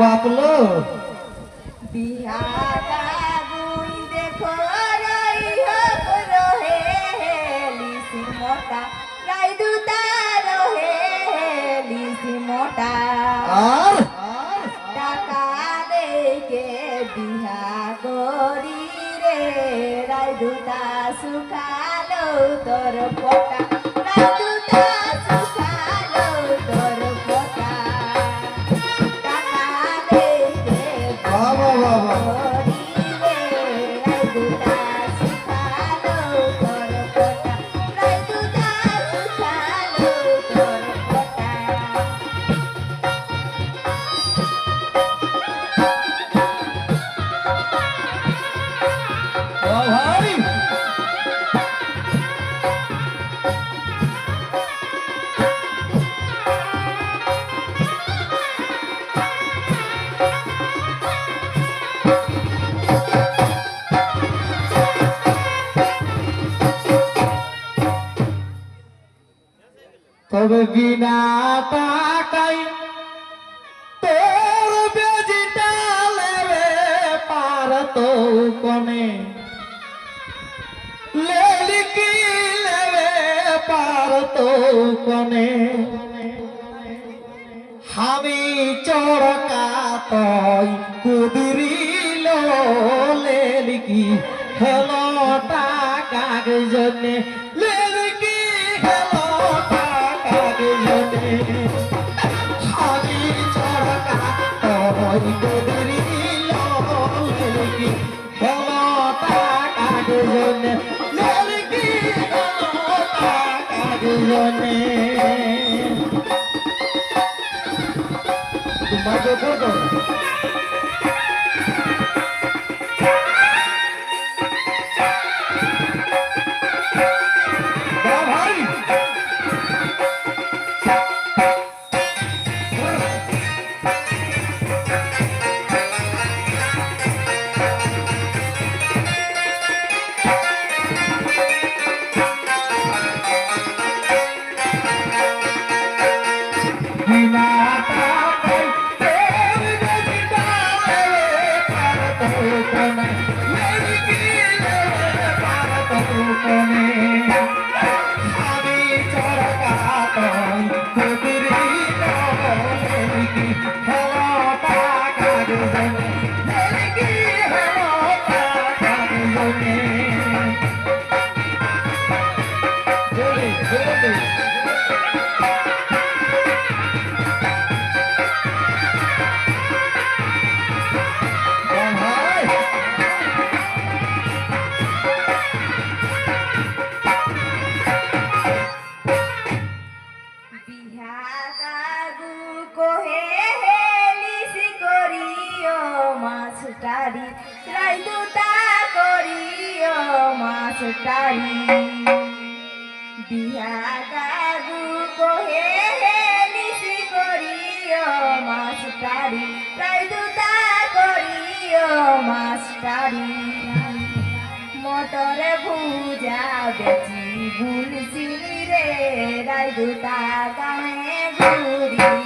বাপলো। বিহারা গুই দেখো রই হোক রহে লিসি মোটা রাই দুতা রহে লিসি মোটা আর? টাকা লেকে বিহা করি রে। রাই দুতা সুখালো তোর পটা তবে বিনা টাকাই তোর বেজিটা লেবে পার তো কনে। লেলিকি লেবে পার তো কনে। আমি চড়কা তই কুদরিল লেলিকি হেলো টাকার তোমাকে কোনে পারত কোনে আমি চড়কা তই কুদরি লেলিকি হেলো টাকার জন্যে লেলিকি হেলো টাকার জন্যে মাছটারি রাইদুতা করিও মাস্টারি। মটরে ভুজা বেচি ভুলছি রে রাই গায়ে ঘুরি।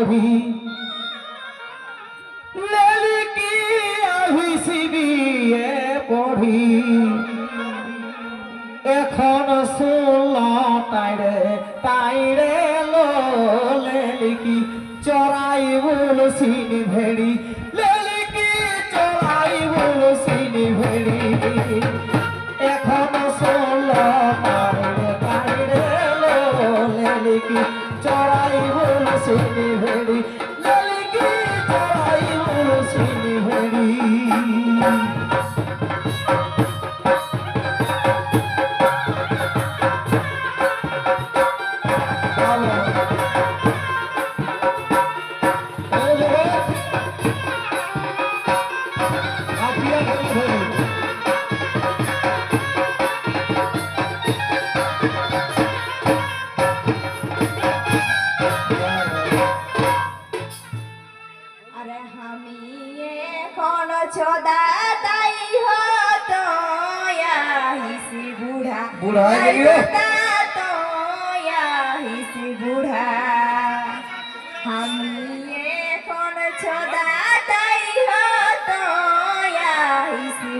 পঢ়ি লেলি আহিছি বিয়ে পঢ়ি এখন চোল তাইৰে তাইৰে লেলিকি চৰাই বোল চিনি ভেৰি লেলিকি বোল চিনি তো আমি এখন ছোদা তাই হতো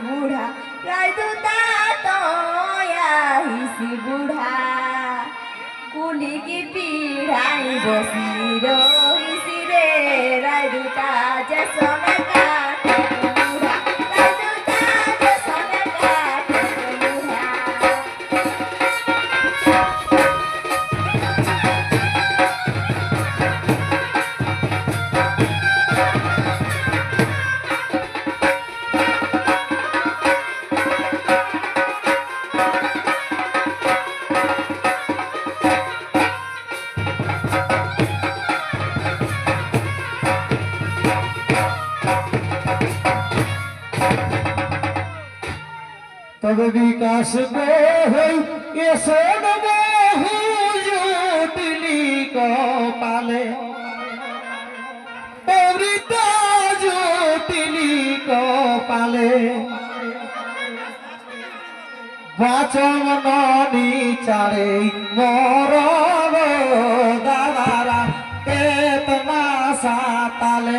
বুঢ়া রাই দুটা তো আহিছি বুঢ়া কুলিকি পিঢ়াই বসি রহিছি রে রাই দুটা তবে বিকাশ বহু এসন বহু জুটলি কপালে। অমৃতা জুটলি কপালে। বাচন চারে মর দাদারা কেতনা সাতালে।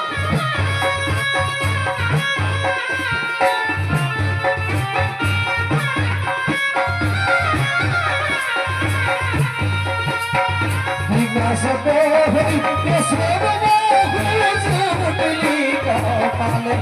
তাহলে